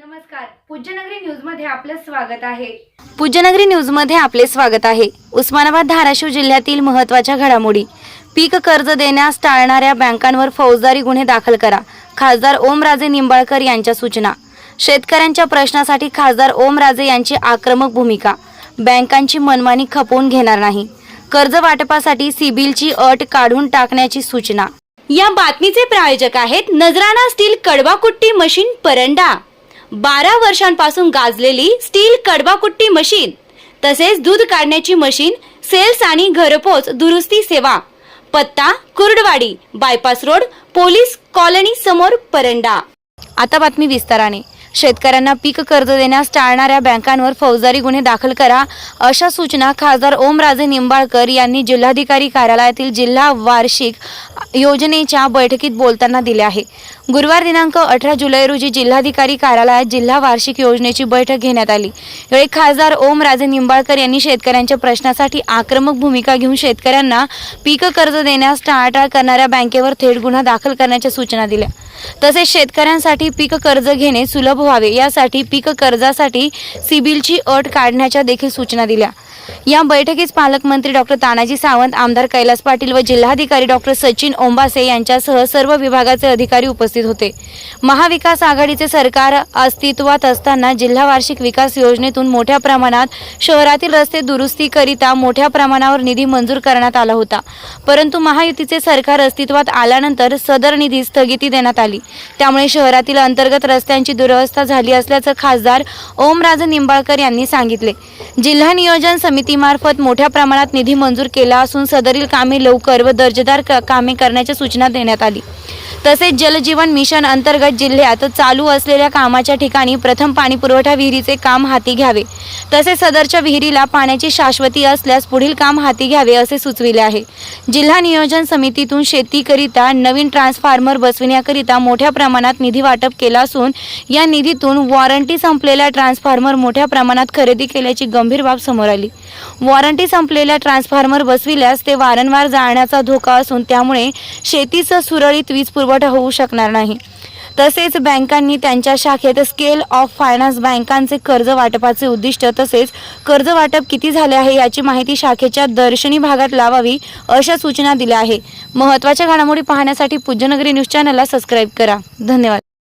नमस्कार. पूज्यनगरी न्यूजमध्ये आपलं स्वागत आहे. पूज्यनगरी न्यूजमध्ये आपले स्वागत आहे. उस्मानाबाद धाराशिव जिल्ह्यातील महत्त्वाच्या घडामोडी. पीक कर्ज देण्यास टाळणाऱ्या बँकांवर फौजदारी गुन्हे दाखल करा. खासदार ओमराजे निंबाळकर यांच्या सूचना. शेतकऱ्यांच्या प्रश्नासाठी खासदार ओमराजे यांची आक्रमक भूमिका. बँकांची मनमानी खपवून घेणार नाही. कर्ज वाटपासाठी सिबिलची अट काढून टाकण्याची सूचना. या बातमीचे प्रायोजक आहेत नजराणा स्टील कडवाकुट्टी मशीन परंडा. बारा वर्षांपासून गाजलेली स्टील कडवाकुट्टी मशीन तसेच दूध काढण्याची मशीन सेल्स आणि घरपोच दुरुस्ती सेवा. पत्ता Kurduwadi bypass road police colony समोर परंडा. आता बातमी विस्ताराने. शेतकऱ्यांना पीक कर्ज देण्यास टाळणाऱ्या बँकांवर फौजदारी गुन्हे दाखल करा अशा सूचना खासदार ओमराजे निंबाळकर यांनी जिल्हाधिकारी कार्यालयातील जिल्हा वार्षिक योजनेच्या बैठकीत बोलताना दिल्या आहे. गुरुवार दिनांक अठरा जुलै रोजी जिल्हाधिकारी कार्यालयात जिल्हा वार्षिक योजनेची बैठक घेण्यात आली. यावेळी खासदार ओमराजे निंबाळकर यांनी शेतकऱ्यांच्या प्रश्नासाठी आक्रमक भूमिका घेऊन शेतकऱ्यांना पीक कर्ज देण्यास टाळाटाळ करणाऱ्या बँकेवर थेट गुन्हा दाखल करण्याच्या सूचना दिल्या. तसेच शेतकऱ्यांसाठी पीक कर्ज घेणे सुलभ व्हावे यासाठी पीक कर्जासाठी सिबिलची अट काढण्याच्या देखील सूचना दिल्या. या बैठकीत पालकमंत्री डॉक्टर तानाजी सावंत आमदार कैलास पाटील व जिल्हाधिकारी डॉक्टर सचिन ओंबासे यांच्यासह सर्व विभागाचे अधिकारी उपस्थित होते. महाविकास आघाडीचे सरकार अस्तित्वात असताना जिल्हा वार्षिक विकास योजनेतून मोठ्या प्रमाणात शहरातील रस्ते दुरुस्तीकरिता मोठ्या प्रमाणावर निधी मंजूर करण्यात आला होता. परंतु महायुतीचे सरकार अस्तित्वात आल्यानंतर सदर निधी स्थगिती देण्यात आली. त्यामुळे शहरातील अंतर्गत रस्त्यांची दुरवस्था झाली असल्याचं खासदार ओमराजे निंबाळकर यांनी सांगितले. जिल्हा नियोजन समितीमार्फत मोठ्या प्रमाणात निधी मंजूर केला असून सदरील कामे लवकर व दर्जेदार कामे करण्याच्या सूचना देण्यात आली. तसेच जलजीवन मिशन अंतर्गत जिल्ह्यात चालू असलेल्या कामाच्या ठिकाणी प्रथम पाणी पुरवठा विहिरीचे काम हाती घ्यावे. तसेच सदरच्या विहिरीला पाण्याची शाश्वती असल्यास पुढील काम हाती घ्यावे असे सुचविले आहे. जिल्हा नियोजन समितीतून शेतीकरिता नवीन ट्रान्सफॉर्मर बसविण्याकरिता मोठ्या प्रमाणात निधी वाटप केला असून या निधीतून वॉरंटी संपलेल्या ट्रान्सफॉर्मर मोठ्या प्रमाणात खरेदी केल्याची गंभीर बाब समोर आली. वॉरंटी संपलेल्या ट्रान्सफॉर्मर बसविल्यास ते वारंवार जाळण्याचा धोका असून त्यामुळे शेतीचा सुरळीत वीज पुरवठा होऊ शकणार नाही. तसेच बँकांनी त्यांच्या शाखेत स्केल ऑफ फायनान्स बँकांचे कर्ज वाटपाचे उद्दिष्ट तसेच कर्ज वाटप किती झाले आहे याची माहिती शाखेच्या दर्शनी भागात लावावी अशा सूचना दिल्या आहे. महत्त्वाच्या घडामोडी पाहण्यासाठी पूज्यनगरी न्यूज चॅनलला सबस्क्राईब करा. धन्यवाद.